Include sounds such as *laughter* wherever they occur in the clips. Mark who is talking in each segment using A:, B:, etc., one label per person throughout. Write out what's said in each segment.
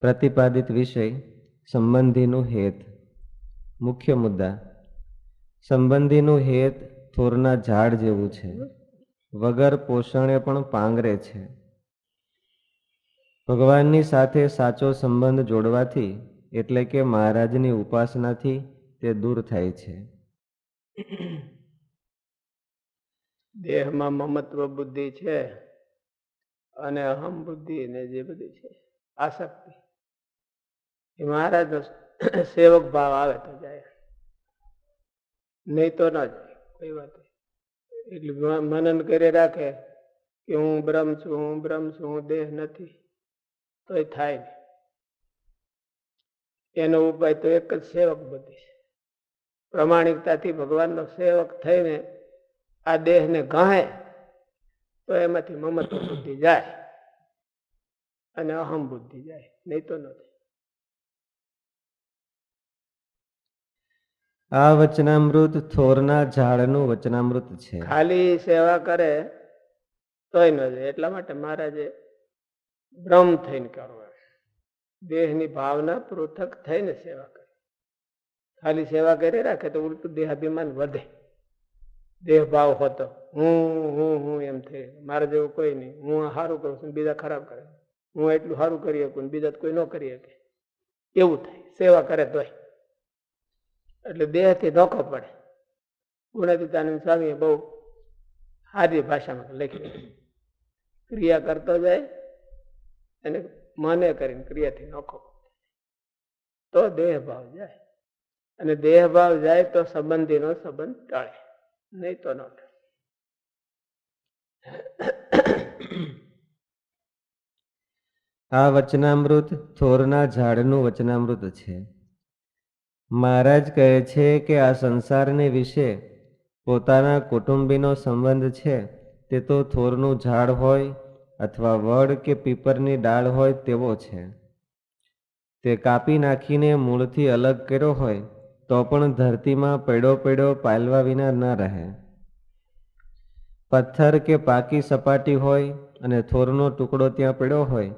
A: પ્રતિપાદિત વિષય સંબંધીનું હેત. મુખ્ય મુદ્દા, સંબંધીનું હેત થોરના ઝાડ જેવું છે. વગર પોષણે પણ પાંગરે છે. ભગવાનની સાથે સાચો સંબંધ જોડવાથી એટલે કે મહારાજની ઉપાસનાથી તે દૂર થાય છે.
B: દેહમાં મમત્વ બુદ્ધિ છે અને અહમ બુદ્ધિ ને જે બધી છે. આસક્તિ એ મહારાજનો સેવક ભાવ આવે તો જાય. નહીં તો ન જાય. કોઈ વાત એટલે મનન કરી રાખે કે હું બ્રહ્મ છું, હું બ્રહ્મ છું, હું દેહ નથી. તોય થાય નહીં. એનો ઉપાય તો એક જ સેવક બુદ્ધિ છે. પ્રમાણિકતાથી ભગવાનનો સેવક થઈને આ દેહને ગાહે તો એમાંથી મમત્વ બુદ્ધિ જાય અને અહમ બુદ્ધિ જાય. નહીં તો નથી
A: આ વચનામૃત થોરના ઝાડનું વચનામૃત છે.
B: ખાલી સેવા કરે તોય ન જાય. એટલા માટે મહારાજે બ્રહ્મ થઈને કરવા દેહની ભાવના પૃથક થઈને સેવા કરે. ખાલી સેવા કરી રાખે તો ઉલટું દેહાભિમાન વધે. દેહ ભાવ હોતો. હું હું હું એમ થઈ મારા જેવું કોઈ નહીં. હું સારું કરું છું બીજા ખરાબ કરે. હું એટલું સારું કરી શકું બીજા કોઈ ન કરી શકે. એવું થાય. સેવા કરે તોય. એટલે દેહથી ધોકો પડે. ગુણાતીતાનંદ સ્વામીએ બહુ સારી ભાષામાં લખી ક્રિયા કરતો જાય અને મને કરીને ક્રિયાથી નોખો તો દેહભાવ જાય. અને દેહભાવ જાય તો સંબંધીનો સંબંધ ટળે. નહીં તો ન ટળે.
A: આ વચનામૃત થોરના ઝાડનું વચનામૃત છે. મહારાજ કહે છે કે આ સંસારને વિશે પોતાના કુટુંબીનો સંબંધ છે, તે તો થોરનું ઝાડ હોય અથવા વડ કે પીપરની ડાળ હોય તેવો છે. તે કાપી નાખીને મૂળથી અલગ કર્યો હોય, તો પણ ધરતીમાં પેડો પેડો પાલવા વિના ન રહે. પથ્થર કે પાકી સપાટી હોય અને થોરનો ટુકડો ત્યાં પડ્યો હોય,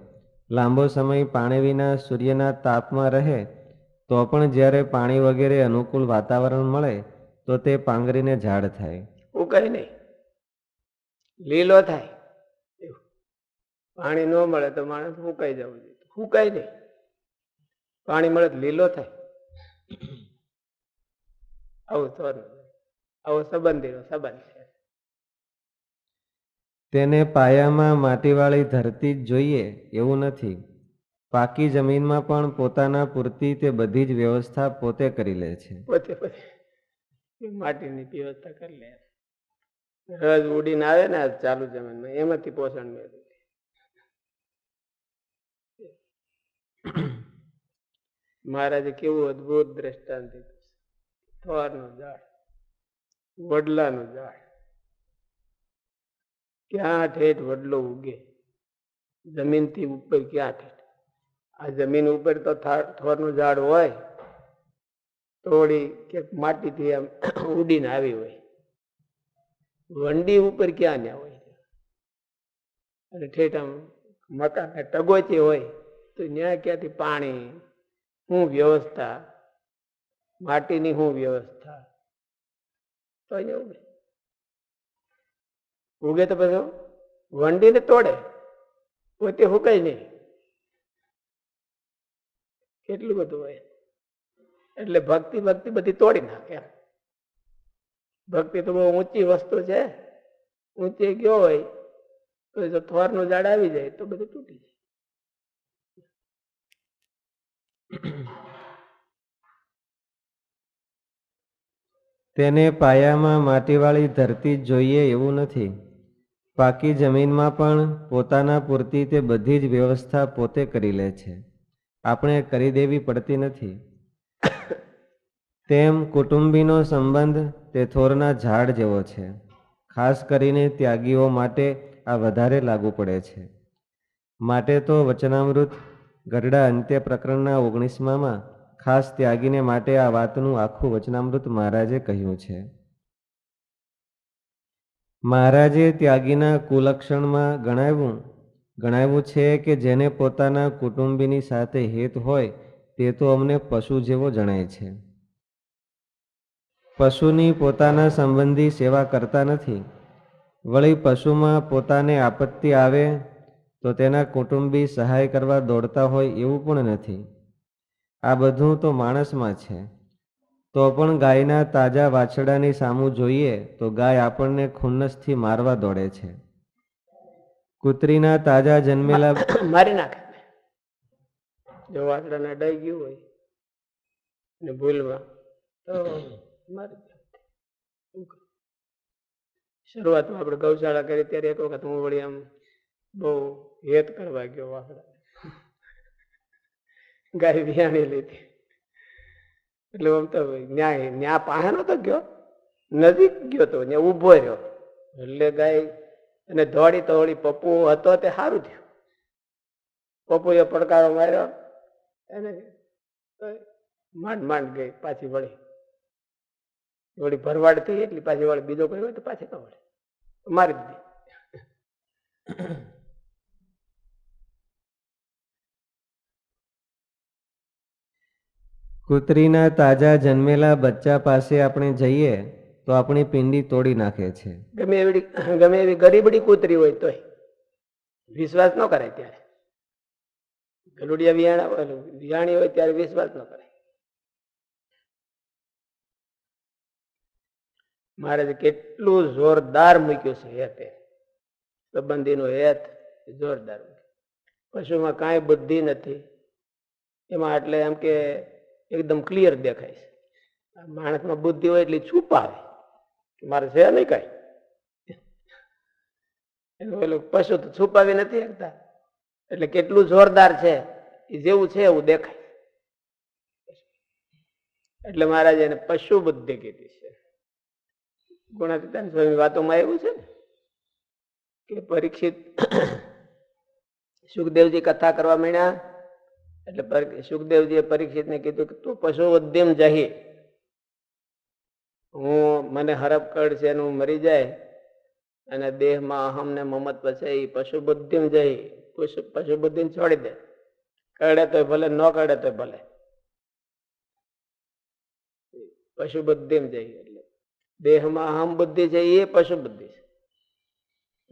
A: લાંબો સમય પાણી વિના સૂર્યના તાપમાં રહે તો પણ જ્યારે પાણી વગેરે અનુકૂળ વાતાવરણ મળે તો તે પાંગરીને ઝાડ થાય.
B: ઉગાય નહીં. લીલો થાય. પાણી ન મળે તો માણસ ફૂંકાઈ જવું જોઈએ? ફૂંકાય નહીં. પાણી મળે તો લીલો થાય. આવું તો આવો સંબંધીનો સંબંધ છે.
A: તેને પાયામાં માટીવાળી ધરતી જ જોઈએ એવું નથી. પાકી જમીનમાં પણ પોતાના પૂરતી તે બધી જ વ્યવસ્થા પોતે કરી લે છે.
B: પોતે માટીની વ્યવસ્થા કરી લે. રજ ઉડીને આવે ને ચાલુ જમીનમાં, એમાંથી પોષણ મેળવે. મહારાજે કેવું અદભુત દ્રષ્ટાંત દીધું છે. થોરનું ઝાડ, વડલાનું ઝાડ. ક્યાં ઠેઠ વડલો ઉગે, જમીનથી ઉપર ક્યાં ઠેઠ આ જમીન ઉપર તો થોરનું ઝાડ હોય, તોડી કે માટીથી આમ ઉડીને આવી હોય. વંડી ઉપર ક્યાં ન્યા હોય? અને ઠેઠ આમ મકાન ટગોચી હોય, તો ન્યા ક્યાંથી પાણી? હું વ્યવસ્થા? માટીની શું વ્યવસ્થા? તો અહીંયા ઉગે. ઉગે તો પછી વંડીને તોડે. પોતે હુકાય નહીં. કેટલું બધું હોય. એટલે ભક્તિ ભક્તિ બધી તોડી નાખે ભક્તિ તો બહુ ઊંચી વસ્તુ છે. ઊંચી ગયો હોય, તો જો થોરનું ઝાડ આવી જાય, તો બધું તૂટી જાય.
A: તેને પાયામાં માટીવાળી ધરતી જોઈએ એવું નથી. પાકી જમીનમાં પણ પોતાના પૂરતી તે બધી જ વ્યવસ્થા પોતે કરી લે છે. આપણે કરી દેવી પડતી નથી. તેમ કુટુંબીનો સંબંધ તે થોરના ઝાડ જેવો છે. ખાસ કરીને ત્યાગીઓ માટે આ વધારે લાગુ પડે છે. માટે તો વચનામૃત ગરડા અંત્ય પ્રકરણના ઓગણીસમાં ખાસ ત્યાગીને માટે આ વાતનું આખું વચનામૃત મહારાજે કહ્યું છે. મહારાજે ત્યાગીના કુલક્ષણમાં ગણાવ્યું ગણાવ્યું છે કે જેને પોતાના કુટુંબીની સાથે હેત હોય, તે તો અમને પશુ જેવો જણાય છે. પશુની પોતાના સંબંધી સેવા કરતા નથી. વળી પશુમાં પોતાને આપત્તિ આવે, તો તેના કુટુંબી સહાય કરવા દોડતા હોય એવું પણ નથી. આ બધું તો માણસમાં છે. તો પણ ગાયના તાજા વાછડાની સામું જોઈએ, તો ગાય આપણને ખુન્નસથી મારવા દોડે છે. કૂતરીના તાજા જન્મેલા *coughs*
B: મારી નાખે. જો વાસડાને ડઈ ગયું હોય ને ભૂલમાં તો મારી. શરૂઆતમાં આપણે ગૌશાળા કરી, ત્યારે એક વખત હું વળી આમ બહુ હેત કરવા ગયો વાસડા ગાય વિયાણી લીધી. એટલે આમ તો ન્યાય, ન્યા પાસે નતો ગયો. નજીક ગયો તો ત્યાં ઊભો રહ્યો. એટલે ગાય અને દોડી તોડી પપ્પુ હતો તે સારું થયું. પપ્પુએ પડકારો માર્યો એને માંડ માંડ ગઈ પાછી વળી. વળી ભરવાડ થઈ એટલી પાછી વળી બીજો કોઈ હોય તો પાછી ન વળે. મારી દીધી.
A: કૂતરીના તાજા જન્મેલા બચ્ચા પાસે આપણે જઈએ. તો આપણી પિંડી તોડી નાખે છે.
B: ગમે એવી ગમે એવી ગરીબડી કૂતરી હોય તોય વિશ્વાસ ન કરાય ત્યારે. ગલુડિયા વિયાણા વિયાણી હોય ત્યારે વિશ્વાસ ન કરાય. મહારાજે કેટલું જોરદાર મૂક્યું છે હેતે સંબંધીનું હેત જોરદાર પશુમાં કાંઈ બુદ્ધિ નથી. એમાં એટલે એમ કે એકદમ ક્લિયર દેખાય છે. માણસમાં બુદ્ધિ હોય એટલે છુપાવે. મારે છે નહીં કાંઈ? પેલું પશુ તો છુપાવી નથી શકતા. એટલે કેટલું જોરદાર છે, એ જેવું છે એવું દેખાય. એટલે મહારાજ એને પશુ બુદ્ધિ કીધી છે. ગુણાતીતા સ્વામી વાતોમાં એવું છે ને, કે પરીક્ષિત સુખદેવજી કથા કરવા માંડ્યા, એટલે સુખદેવજીએ પરીક્ષિતને કીધું કે તું પશુ ઉદ્યમ જહી. હું, મને હરપકડ છે એનું મરી જાય અને દેહમાં અહમ ને મમત પછી એ પશુ બુદ્ધિમ જઈ પશુ બુદ્ધિ છોડી દે. કરડે તોય ભલે, ન કરડે તોય ભલે. પશુ બુદ્ધિ જઈ એટલે. દેહમાં અહમ બુદ્ધિ છે એ પશુ બુદ્ધિ છે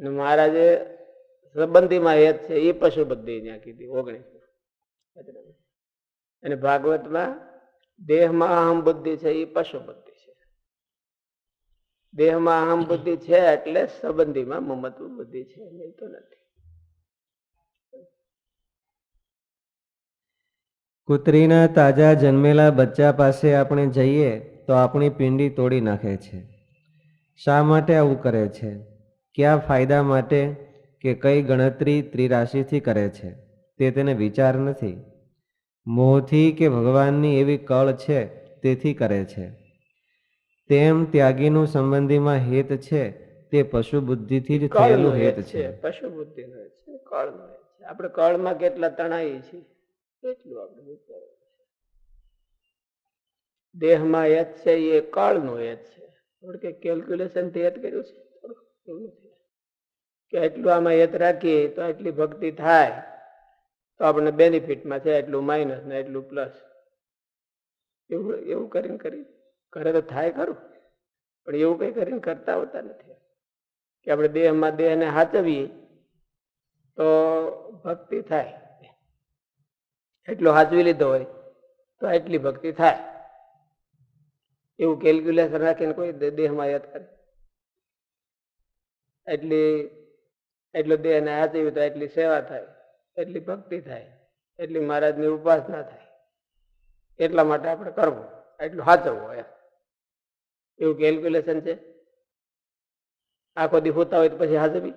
B: અને મહારાજે સંબંધીમાં હેત છે એ પશુ બુદ્ધિ ત્યાં કીધી ઓગણીસ અને ભાગવતમાં દેહમાં અહમ બુદ્ધિ છે એ પશુ બુદ્ધિ દેહમાં અહમ બુદ્ધિ છે એટલે સંબંધીમાં મમત્વ બુદ્ધિ છે નહીં તો નથી.
A: કૂતરીના તાજા જન્મેલા બચ્ચા પાસે આપણે જઈએ તો આપણી પિંડી તોડી નાખે છે. શા માટે આવું કરે છે? કયા ફાયદા માટે કે કઈ ગણતરી ત્રિરાશિથી કરે છે? તે તેને વિચાર નથી. મોહથી કે ભગવાનની એવી કળ છે તેથી કરે છે. તેમ ત્યાગીનું સંબંધીમાં હેત છે તે પશુ બુદ્ધિથી જ
B: કળનું
A: થયેલું હેત છે
B: છે. પશુ બુદ્ધિ નો હેત છે કળનો હેત છે. આપણે કળમાં કેટલા તણાઈ છીએ એટલું આપણે વિચારવું છે દેહમાં હેત છે એ કળનું હેત છે. કે કેલ્ક્યુલેશનથી હેત કર્યું છે? કે એટલું આમાં હેત રાખીએ તો એટલી ભક્તિ થાય તો આપણને બેનિફિટમાં છે એટલું માઇનસ ને એટલું પ્લસ એવું એવું કરીને કરી કરે તો થાય ખરું, પણ એવું કઈ કરીને કરતા હોતા નથી. કે આપણે દેહમાં દેહને હાચવીએ, તો ભક્તિ થાય. એટલો હાચવી લીધો હોય, તો એટલી ભક્તિ થાય. એવું કેલ્ક્યુલેશન રાખીને કોઈ દેહમાં યાદ કરે. એટલી, એટલો દેહને હાચવી તો એટલી સેવા થાય, એટલી ભક્તિ થાય, એટલી મહારાજની ઉપાસના થાય. એટલા માટે આપણે કરવું, એટલું હાચવવું એમ. એવું કેલ્ક્યુલેશન છે? આખો દી હોતા હોય તો પછી હાજરી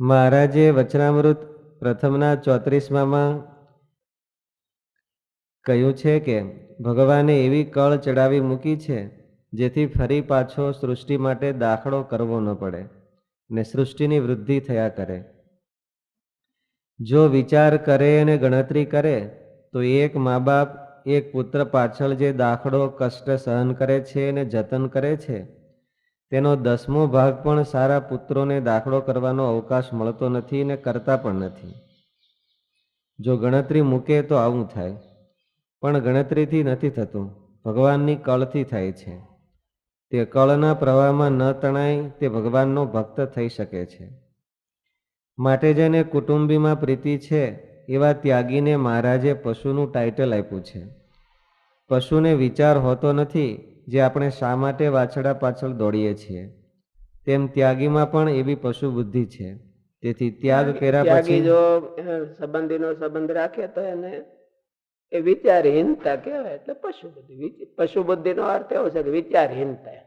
A: મહારાજે વચનામૃત પ્રથમના ચોત્રીસમાં કહ્યું છે કે, ભગવાને એવી કળ ચડાવી મૂકી છે, જેથી ફરી પાછો સૃષ્ટિ માટે દાખલો કરવો ન પડે ને સૃષ્ટિની વૃદ્ધિ થયા કરે. જો વિચાર કરે અને ગણતરી કરે, તો એક મા બાપ એક પુત્ર પાછળ જે દાખલો, કષ્ટ સહન કરે છે અને જતન કરે છે. તેનો દસમો ભાગ પણ સારા પુત્રોને દાખલો કરવાનો અવકાશ મળતો નથી ને કરતા પણ નથી. જો ગણતરી મૂકે તો આવું થાય. પણ ગણતરીથી નથી થતું. ભગવાનની કળથી થાય છે. તે કળના પ્રવાહમાં ન તણાય, તે ભગવાનનો ભક્ત થઈ શકે છે. માટે જેને કુટુંબીમાં પ્રીતિ છે એવા ત્યાગીને મહારાજે પશુનું ટાઇટલ આપ્યું છે. પશુને વિચાર હોતો નથી જે આપણે શા માટે વાછડા પાછળ દોડીએ છીએ. તેમ ત્યાગીમાં પણ એવી પશુ બુદ્ધિ છે. તેથી ત્યાગ કર્યા પછી
B: જો સંબંધીનો સંબંધ રાખે તો એને એ વિચારહીનતા કહેવાય. એટલે પશુ બુદ્ધિ. પશુ બુદ્ધિનો અર્થ એવો છે કે વિચારહીનતા.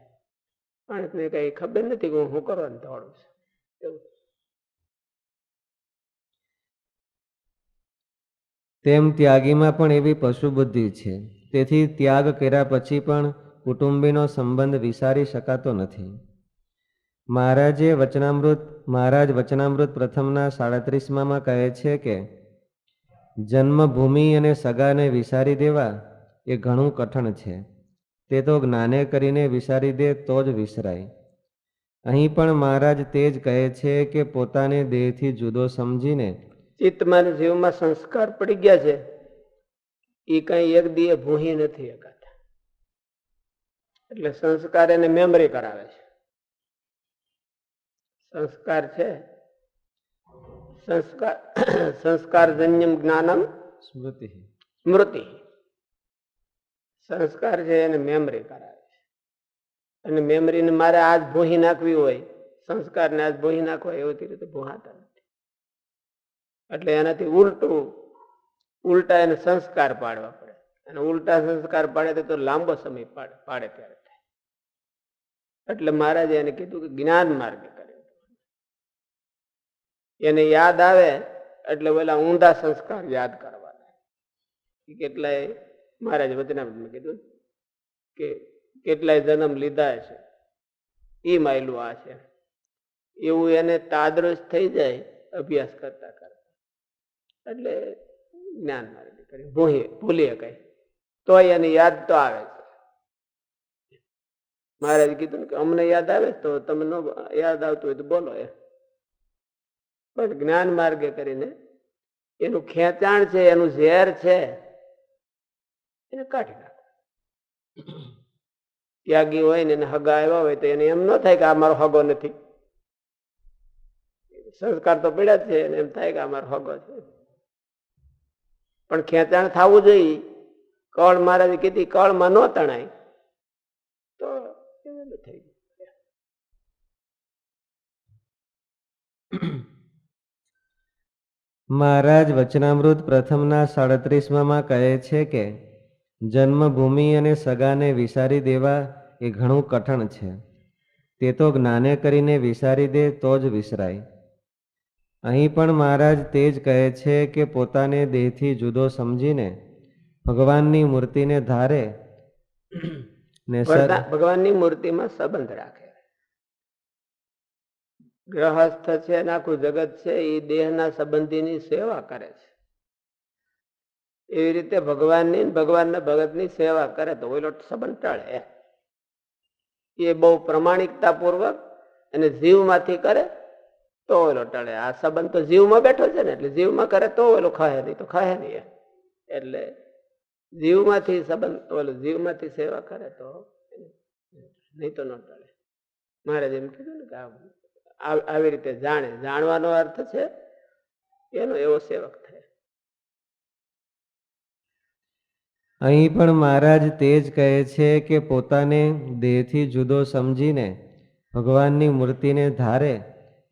B: માણસને કઈ ખબર નથી કે હું શું કરવાનું દોડું છું.
A: તેમ ત્યાગીમાં પણ એવી પશુબુદ્ધિ છે. તેથી ત્યાગ કર્યા પછી પણ કુટુંબીનો સંબંધ વિસારી શકાતો નથી. મહારાજે વચનામૃત, મહારાજ વચનામૃત પ્રથમના સાડત્રીસમાં કહે છે કે, જન્મભૂમિ અને સગાને વિસારી દેવા એ ઘણું કઠણ છે. તે તો જ્ઞાને કરીને વિસારી દે તો જ વિસરાય. અહીં પણ મહારાજ તે જ કહે છે કે પોતાને દેહથી જુદો સમજીને
B: ચિત્તમાં અને જીવમાં સંસ્કાર પડી ગયા છે. એ કઈ એક દીએ ભૂહી નથી એકાતા એટલે સંસ્કાર એને મેમરી કરાવે છે. સંસ્કાર છે. સંસ્કાર સંસ્કારજન્યમ જ્ઞાનમ
A: સ્મૃતિ.
B: સ્મૃતિ. સંસ્કાર છે એને મેમરી કરાવે છે. અને મેમરીને મારે આજ ભૂહી નાખવી હોય સંસ્કારને આજ ભૂહી નાખવા એવી રીતે ભૂહાતા એટલે એનાથી ઉલટું, ઉલટા એને સંસ્કાર પાડવા પડે. અને ઉલટા સંસ્કાર પાડે તો લાંબો સમય પાડે પાડે ત્યારે થાય. એટલે મહારાજે એને કીધું કે જ્ઞાન માર્ગે કરે. એને યાદ આવે, એટલે પેલા ઊંડા સંસ્કાર યાદ કરવાના. કેટલાય, મહારાજ વચનામૃતમાં કીધું કે કેટલાય જન્મ લીધા છે એ માયલું આ છે. એવું એને તાદરસ થઈ જાય, અભ્યાસ કરતા એટલે જ્ઞાન માર્ગે કરી ભૂહીએ ભૂલીએ કઈ. તોય એની યાદ તો આવે મહારાજ કીધું ને કે અમને યાદ આવે તો તમે નો યાદ આવતું હોય તો બોલો એ પણ જ્ઞાન માર્ગે કરીને એનું ખેંચાણ છે, એનું ઝેર છે, એને કાઢી નાખો. ત્યાગી હોય ને એને હગા આવ્યા હોય તો એને એમ ન થાય કે આ મારો હગો નથી. સંસ્કાર તો પડ્યા છે, એને એમ થાય કે આ મારો હગો છે. પણ ખેંચાણ થવું જોઈએ. કળ મહારાજે કીધી, કળમાં ન તણાય. તો થઈ
A: મહારાજ વચનામૃત પ્રથમના સાડત્રીસમાં કહે છે કે, જન્મભૂમિ અને સગાને વિસારી દેવા એ ઘણું કઠણ છે. તે તો જ્ઞાને કરીને વિસારી દે તો જ વિસરાય. અહીં પણ મહારાજ તે જ કહે છે કે પોતાને દેહથી જુદો સમજીને ભગવાનની મૂર્તિને ધારે ને
B: ભગવાનની મૂર્તિમાં સંબંધ રાખે. ગ્રહસ્થ છે ને આખું જગત છે એ દેહના સંબંધીની સેવા કરે છે. એવી રીતે ભગવાનની ભગવાનના ભગતની સેવા કરે તો ઓલો સંબંધ ટળે. એ બહુ પ્રમાણિકતા પૂર્વક અને જીવમાંથી કરે તો ઓલો ટળે આ સંબંધ તો જીવમાં બેઠો છે ને, એટલે જીવમાં કરે તો ઓલો ખાય નહીં, તો ખાય નહીં. એટલે જીવમાંથી સંબંધ, ઓલો જીવમાંથી સેવા કરે તો નહીં તો ન ટળે મહારાજ એમ કીધું ને કે આવી રીતે જાણે. જાણવાનો અર્થ છે એનો એવો સેવક થાય.
A: અહીં પણ મહારાજ તે જ કહે છે કે પોતાને દેહથી જુદો સમજીને ભગવાનની મૂર્તિને ધારે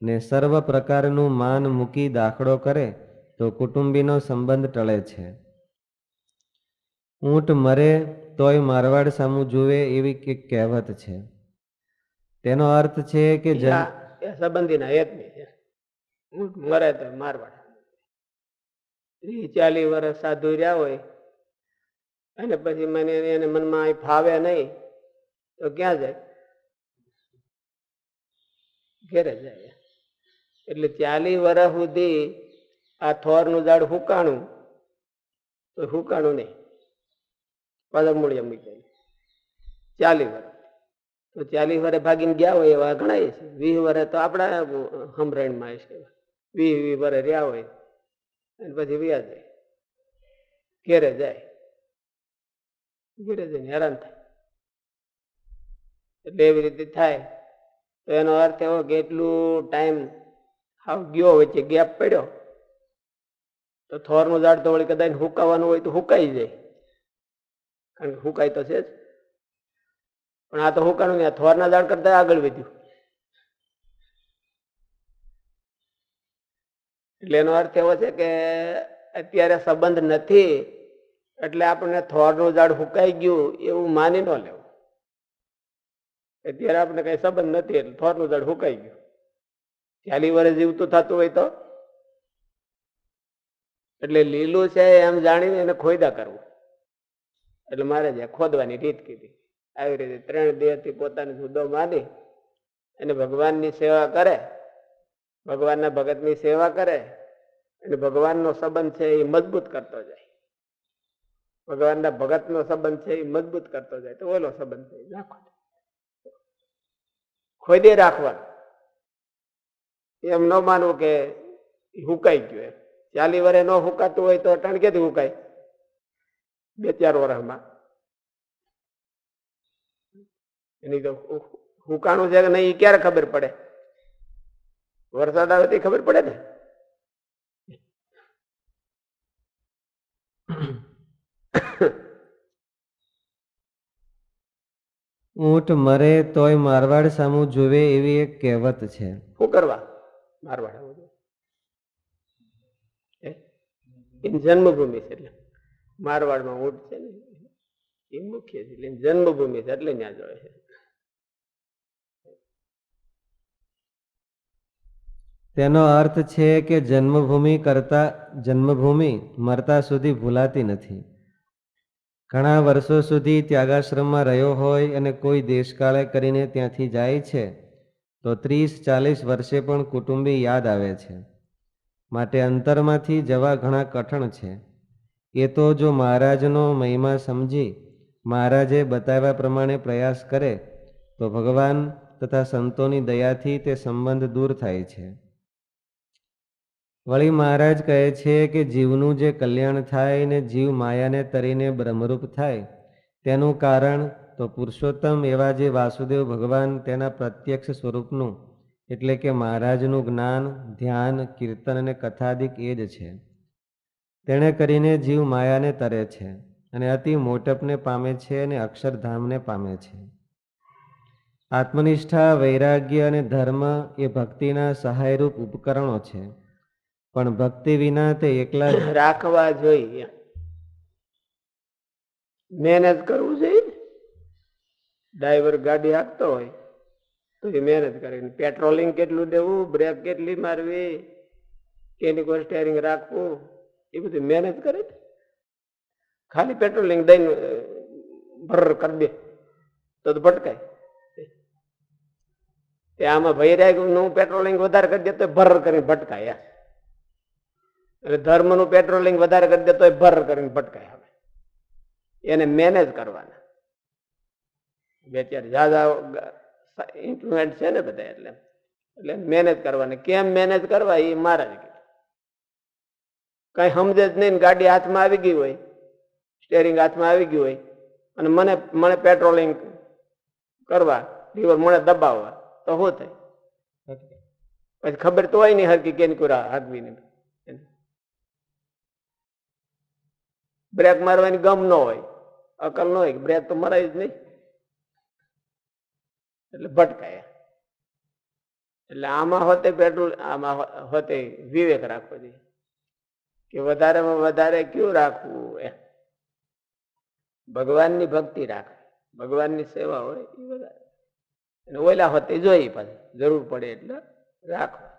A: ને સર્વ પ્રકારનું માન મૂકી દાખલો કરે તો કુટુંબીનો સંબંધ ટળે છે. ઊંટ મરે તોય મારવાડ સામું જુએ એવી એક કહેવત છે. તેનો અર્થ છે કે
B: સંબંધીના એક ઊંટ મરે તો મારવાડ. ત્રીસ ચાલીસ વર્ષ સાધુ રહ્યા હોય અને પછી મને એને મનમાં અહીં ફાવે નહીં તો ક્યાં જાય? ઘેરે જાય. એટલે ચાલી વર્ષ સુધી આ થોરનું ઝાડ હુકાણું, તો હુકાણું નહીં. પાછા મૂળિયા જાય ચાલી વર્ષ તો ચાલી વરે ભાગીને ગયા હોય એવા ઘણા છે. વીસ વરે તો આપણા હમરાયણમાં છે વીસ વીસ વરે રહ્યા હોય. અને પછી વ્યા જાય. ઘેરે જાય. ઘેરે જઈને હેરાન થાય. એટલે એવી રીતે થાય. તો એનો અર્થ એવો કે એટલું ટાઈમ હાવ ગયો વચ્ચે ગેપ પડ્યો. તો થોરનું ઝાડ તો વળી કદાચ હુકાવાનું હોય તો હુકાઈ જાય. કારણ કે હુકાય તો છે જ. પણ આ તો હુકાણું નહીં થોરના ઝાડ કરતા આગળ વધ્યું. એટલે એનો અર્થ એવો છે કે અત્યારે સંબંધ નથી, એટલે આપણને થોરનું ઝાડ હુકાઈ ગયું એવું માની ન લેવું. અત્યારે આપણે કઈ સંબંધ નથી, એટલે થોરનું ઝાડ હુકાઈ ગયું. ચાલી વર્ષ જીવતું થતું હોય તો? એટલે લીલું છે એમ જાણીને એને ખોદા કરવું. એટલે મારે જે ખોદવાની રીત કીધી. આવી રીતે ત્રણ દેહથી પોતાને જુદો માની અને ભગવાનની સેવા કરે. ભગવાનના ભગતની સેવા કરે અને ભગવાનનો સંબંધ છે એ મજબૂત કરતો જાય. ભગવાનના ભગતનો સંબંધ છે એ મજબૂત કરતો જાય. તો ઓલો સંબંધ છે એ ખોદે રાખવાનું. એમ ન માનવું કે હુકાઈ ગયું એમ. ચાલી વરે ન હુકાતું હોય તો અટાણ ક્યાંથી હુકાય? બે ચાર વર્ષમાં એની તો હુકાણું છે કે નહીં ક્યારે ખબર પડે? વરસાદ આવે તે ખબર પડે ને?
A: ઊંટ મરે તોય મારવાડ સામું જોવે એવી એક કહેવત છે.
B: શું કરવા? મારવાડ આવવું. એની જન્મભૂમિ છે એટલે. મારવાડમાં ઊંટ છે ને, એ મુખ્ય છે એટલે જન્મભૂમિ છે એટલે ત્યાં જોડે છે.
A: તેનો અર્થ છે કે જન્મભૂમિ કરતા, જન્મભૂમિ મરતા સુધી ભૂલાતી નથી. ઘણા વર્ષો સુધી ત્યાગાશ્રમમાં રહ્યો હોય અને કોઈ દેશકાળે કરીને ત્યાંથી જાય છે. તો ત્રીસ, ચાલીસ વર્ષે પણ કુટુંબી યાદ આવે છે. માટે અંતરમાંથી જવા ઘણા કઠણ છે. એ તો જો મહારાજનો મહિમા સમજી મહારાજે બતાવ્યા પ્રમાણે પ્રયાસ કરે, તો ભગવાન તથા સંતોની દયાથી તે સંબંધ દૂર થાય છે. વળી મહારાજ કહે છે કે જીવનું જે કલ્યાણ થાય ને જીવ માયાને તરીને બ્રહ્મરૂપ થાય, તેનું કારણ તો પુરુષોત્તમ એવા જે વાસુદેવ ભગવાન તેના પ્રત્યક્ષ સ્વરૂપનું, એટલે કે મહારાજનું જ્ઞાન, ધ્યાન, કીર્તન અને કથાદિક એ જ છે. તેણે કરીને જીવ માયાને તરે છે અને અતિ મોટપને પામે છે અને અક્ષરધામને પામે છે. આત્મનિષ્ઠા, વૈરાગ્ય અને ધર્મ એ ભક્તિના સહાયરૂપ ઉપકરણો છે. પણ ભક્તિ વિના તે એકલા
B: રાખવા જોઈએ. મહેનત કરવું ને. ડ્રાઈવર ગાડી હાંકતો હોય, તો એ મહેનત કરે. પેટ્રોલિંગ કેટલું દેવું, બ્રેક કેટલી મારવી, કેની કોઈ સ્ટેરિંગ રાખવું, એ બધી મહેનત કરે. ખાલી પેટ્રોલિંગ દઈને ભર કરી દે, તો ભટકાય. તે આમાં ભય રાખ્યું હું પેટ્રોલિંગ વધારે કરી દે, તો ભર કરીને ભટકાય એટલે ધર્મનું પેટ્રોલિંગ વધારે કરી દે, તો ભર કરીને ભટકાય હવે. એને મેનેજ કરવાના. બે ચાર જાજા ઇન્સ્ટ્રુમેન્ટ છે ને બધા એટલે એટલે મેનેજ કરવાની. કેમ મેનેજ કરવા? એ મારા જ કીધું કઈ સમજે જ નહીં ગાડી હાથમાં આવી ગઈ હોય સ્ટેરિંગ હાથમાં આવી ગયું હોય, અને મને મને પેટ્રોલિંગ કરવા લીવર મને દબાવવા, તો શું થાય? પછી ખબર તો હોય નહીં હરકી કેની કુરા હાથવી બ્રેક મારવાની ગમ ન હોય, અકલ ન હોય બ્રેક તો મરાય જ નહીં. એટલે ભટકાય. એટલે આમાં હોતે પેટ્રોલ, આમાં હોતે વિવેક રાખવો જોઈએ. કે વધારેમાં વધારે કયું રાખવું એમ ભગવાનની ભક્તિ રાખવી. ભગવાનની સેવા હોય એ વધારે. અને ઓલા હોતે જોઈએ પાછી જરૂર પડે એટલે રાખો.